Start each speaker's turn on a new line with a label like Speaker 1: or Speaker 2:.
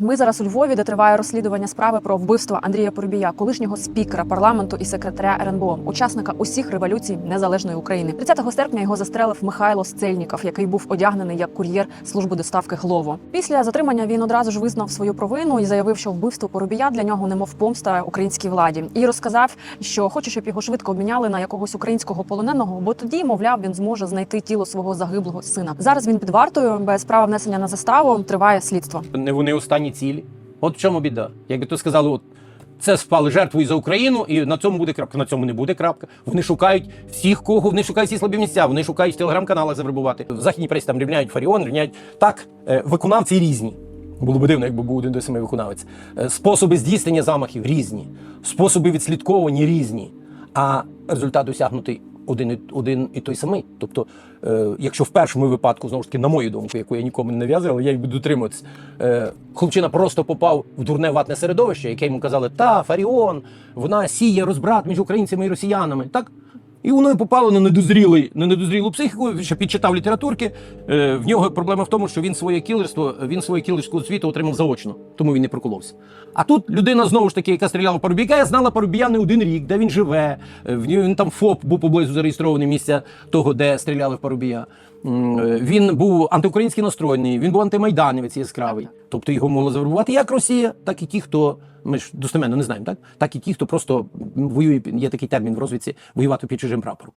Speaker 1: Ми зараз у Львові, де триває розслідування справи про вбивство Андрія Порубія, колишнього спікера парламенту і секретаря РНБО, учасника усіх революцій незалежної України. 30 серпня його застрелив Михайло Сцельніков, який був одягнений як кур'єр служби доставки Глово. Після затримання він одразу ж визнав свою провину і заявив, що вбивство Порубія для нього немов помста українській владі, і розказав, що хоче, щоб його швидко обміняли на якогось українського полоненого, бо тоді, мовляв, він зможе знайти тіло свого загиблого сина. Зараз він під вартою без права внесення на заставу. Триває слідство.
Speaker 2: Не вони останні цілі. От в чому біда. Якби то сказали, от це спали жертвою за Україну, і на цьому буде крапка. На цьому не буде крапка. Вони шукають всіх, кого вони шукають всі слабі місця. Вони шукають в телеграм-каналах завербувати. В західній пресі там рівняють Фаріон, рівняють так. е, Виконавці різні. Було б дивно, якби був один той самий виконавець. Е, Способи здійснення замахів різні, способи відслідковування різні. А результат досягнутий один один і той самий. Тобто, е, якщо в першому випадку, знову ж таки, на мою думку, яку я нікому не нав'язую, але я й буду дотримуватися, е, хлопчина просто попав в дурне ватне середовище, яке йому казали, та, Фаріон, вона сіє розбрат між українцями і росіянами. Так? І воно попало на недозрілий, на недозрілу психіку, що підчитав літературки. Е, в нього проблема в тому, що він своє кілерство, він своє кілерську освіту отримав заочно, тому він не проколовся. А тут людина знову ж таки, яка стріляла в Парубія, я знала Парубія не один рік, де він живе. е, В нього він там ФОП був поблизу зареєстрований місця того, де стріляли в Парубія. Е, Він був антиукраїнський настроєний, він був антимайданівець яскравий. Тобто його могли завербувати як Росія, так і ті, хто ми ж достеменно не знаємо, так? Так і ті, хто просто воює, є такий термін в розвідці воювати під чужим прапором.